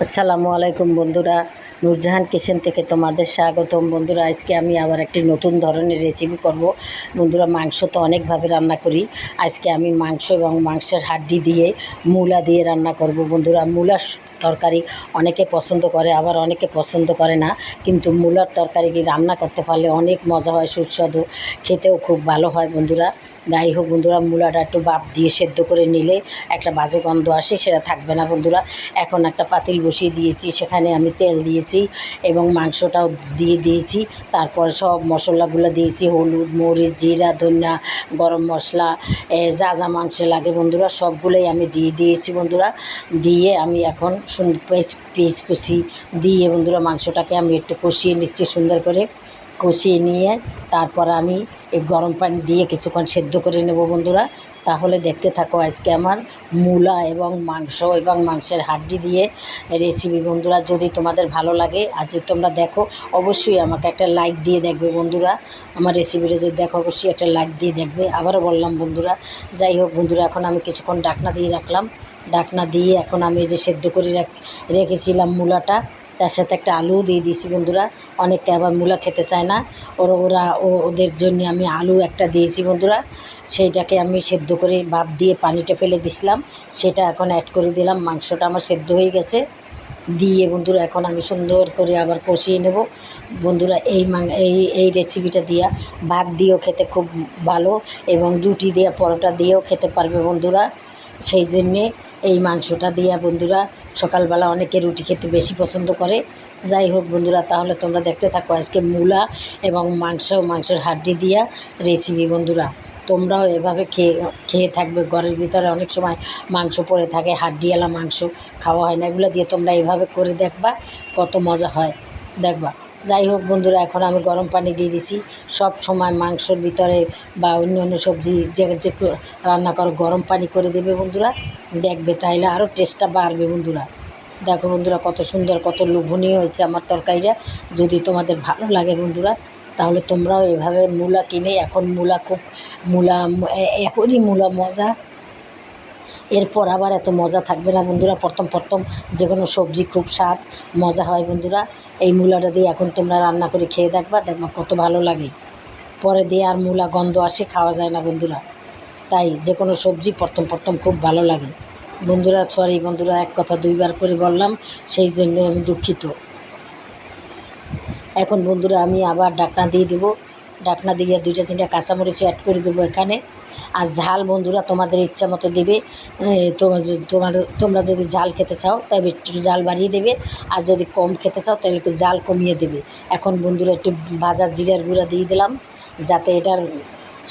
আসসালামু আলাইকুম বন্ধুরা। নূরজাহান কিচেন থেকে তোমাদের স্বাগতম। বন্ধুরা, আজকে আমি আবার একটি নতুন ধরনের রেসিপি করব। বন্ধুরা, মাংস তো অনেকভাবে রান্না করি। আজকে আমি মাংস এবং মাংসের হাড্ডি দিয়ে মূলা দিয়ে রান্না করব। বন্ধুরা মূলার স- তরকারি অনেকে পছন্দ করে, আবার অনেকে পছন্দ করে না। কিন্তু মূলার তরকারি কি রান্না করতে পারলে অনেক মজা হয়, সুস্বাদু, খেতেও খুব ভালো হয় বন্ধুরা। যাই হোক বন্ধুরা, মূলাটা একটু বাপ দিয়ে সেদ্ধ করে নিলে একটা বাজে গন্ধ আসে, সেটা থাকবে না বন্ধুরা। এখন একটা পাতিল বসিয়ে দিয়েছি, সেখানে আমি তেল দিয়েছি এবং মাংসটাও দিয়ে দিয়েছি। তারপর সব মশলাগুলো দিয়েছি, হলুদ, মরিচ, জিরা, ধনিয়া, গরম মশলা যা যা মাংসে লাগে বন্ধুরা, সবগুলোই আমি দিয়ে দিয়েছি বন্ধুরা। দিয়ে আমি এখন পেঁচ পেঁচ কুচি দিয়ে বন্ধুরা মাংসটাকে আমি একটু কষিয়ে নিচ্ছি সুন্দর করে। কষিয়ে নিয়ে তারপর আমি এই গরম পানি দিয়ে কিছুক্ষণ সেদ্ধ করে নেব বন্ধুরা। তাহলে দেখতে থাকো আজকে আমার মূলা এবং মাংস এবং মাংসের হাড্ডি দিয়ে রেসিপি বন্ধুরা, যদি তোমাদের ভালো লাগে, আর যদি তোমরা দেখো, অবশ্যই আমাকে একটা লাইক দিয়ে দেখবে বন্ধুরা। আমার রেসিপিটা যদি দেখো, অবশ্যই একটা লাইক দিয়ে দেখবে। আবারও বললাম বন্ধুরা, যাই হোক বন্ধুরা, এখন আমি কিছুক্ষণ ডাকনা দিয়ে রাখলাম। ডাকনা দিয়ে এখন আমি যে সেদ্ধ করে রাখ- রেখেছিলাম মূলাটা। তার সাথে একটা আলুও দিয়ে দিয়েছি বন্ধুরা। অনেকে আবার মূলা খেতে চায় না। ওরা ওরা ওদের জন্য আমি আলু একটা দিয়েছি বন্ধুরা। সেইটাকে আমি সেদ্ধ করে ভাপ দিয়ে পানিটা ফেলে দিছিলাম। সেটা এখন অ্যাড করে দিলাম। মাংসটা আমার সেদ্ধ হয়ে গেছে। দিয়ে বন্ধুরা, এখন আমি সুন্দর করে আবার কষিয়ে নেব। বন্ধুরা, এই এই এই রেসিপিটা দিয়া ভাত দিয়েও খেতে খুব ভালো এবং রুটি দিয়ে, পরোটা দিয়েও খেতে পারবে বন্ধুরা। সেই জন্যে এই মাংসটা দিয়া বন্ধুরা, সকালবেলা অনেকে রুটি খেতে বেশি পছন্দ করে। যাই হোক বন্ধুরা, তাহলে তোমরা দেখতে থাকো আজকে মূলা এবং মাংস, মাংসের হাড্ডি দিয়া রেসিপি বন্ধুরা। তোমরাও এভাবে খেয়ে খেয়ে থাকবে, ঘরের ভিতরে অনেক সময় মাংস পড়ে থাকে, হাড্ডিওয়ালা মাংস খাওয়া হয় না। এগুলো দিয়ে তোমরা এভাবে করে দেখবা, কত মজা হয়। দেখবা। যাই হোক বন্ধুরা, এখন আমি গরম পানি দিয়ে দিছি। সব সময় মাংসর ভিতরে বা অন্য অন্য সবজি যে যে রান্না করো, গরম পানি করে দেবে বন্ধুরা। দেখবে তাইলে আরও টেস্টটা বাড়বে বন্ধুরা। দেখো বন্ধুরা, কত সুন্দর, কত লোভনীয় হয়েছে আমার তরকারিটা। যদি তোমাদের ভালো লাগে বন্ধুরা, তাহলে তোমরাও এভাবে মূলা কিনে, এখন মূলা খুব মূলা এখনই মূলা মজা। এরপর আবার এত মজা থাকবে না বন্ধুরা, প্রথম প্রথম যে কোনো সবজি, খুব স্বাদ, মজা হয় বন্ধুরা। এই মূলাটা দিয়ে এখন তোমরা রান্না করে খেয়ে দেখবা দেখবা কত ভালো লাগে। পরে দিয়ে আর মূলা গন্ধ আসে, খাওয়া যায় না বন্ধুরা। তাই যে কোনো সবজি প্রথম প্রথম খুব ভালো লাগে। বন্ধুরা সরি বন্ধুরা, এক কথা দুইবার করে বললাম, সেই জন্য আমি দুঃখিত। এখন বন্ধুরা আমি আবার ডাকনা দিয়ে দেবো। ডাকনা দিয়ে দুইটা, তিনটা কাঁচামরিচ অ্যাড করে দেবো এখানে। আর ঝাল বন্ধুরা তোমাদের ইচ্ছা মতো দেবে। তোমার তোমার, তোমরা যদি ঝাল খেতে চাও, তবে একটু ঝাল বাড়িয়ে দেবে। আর যদি কম খেতে চাও তাহলে একটু ঝাল কমিয়ে দেবে। এখন বন্ধুরা একটু ভাজা জিরার গুঁড়া দিয়ে দিলাম, যাতে এটার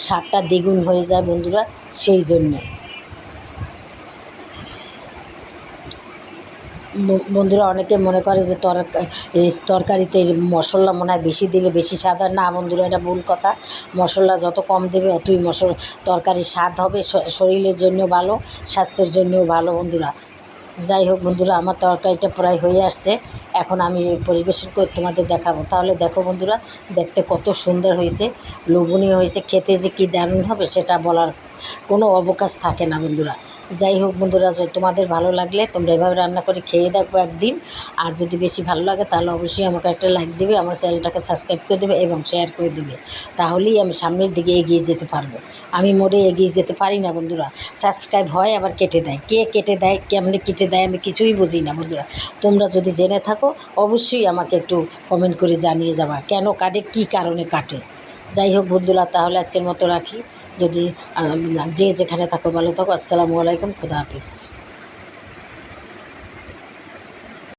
স্বাদটা দ্বিগুণ হয়ে যায় বন্ধুরা, সেই জন্যে। বন্ধুরা অনেকে মনে করে যে তরকারিতে মশলা মনে হয় বেশি দিলে বেশি স্বাদ হয়। না বন্ধুরা, এটা ভুল কথা। মশলা যত কম দেবে অতই মশলা, তরকারির স্বাদ হবে। শরীরের জন্য ভালো, স্বাস্থ্যের জন্যও ভালো বন্ধুরা। যাই হোক বন্ধুরা, আমার তরকারিটা প্রায় হয়ে আসছে। এখন আমি পরিবেশন করে তোমাদের দেখাবো। তাহলে দেখো বন্ধুরা, দেখতে কত সুন্দর হয়েছে। লোভনীয় হয়েছে। খেতে যে কী দারুণ হবে সেটা বলার কোনো অবকাশ থাকে না বন্ধুরা। যাই হোক বন্ধুরা তোমাদের ভালো লাগলে তোমরা এভাবে রান্না করে খেয়ে দেখব একদিন। আর যদি বেশি ভালো লাগে তাহলে অবশ্যই আমাকে একটা লাইক দেবে, আমার চ্যানেলটাকে সাবস্ক্রাইব করে দেবে এবং শেয়ার করে দেবে। তাহলেই আমি সামনের দিকে এগিয়ে যেতে পারব। আমি মোড়ে এগিয়ে যেতে পারি না বন্ধুরা। সাবস্ক্রাইব হয় আবার কেটে দেয়। কে কেটে দেয়, কেমনে কেটে দেয় আমি কিছুই বুঝি না বন্ধুরা। তোমরা যদি জেনে থাকো, অবশ্যই আমাকে একটু কমেন্ট করে জানিয়ে যাবা, কেন কাটে, কী কারণে কাটে। যাই হোক বন্ধুরা, তাহলে আজকের মতো রাখি। যদি যে যেখানে থাকো ভালো থাকো, আসসালামু আলাইকুম, খুদা হাফিজ।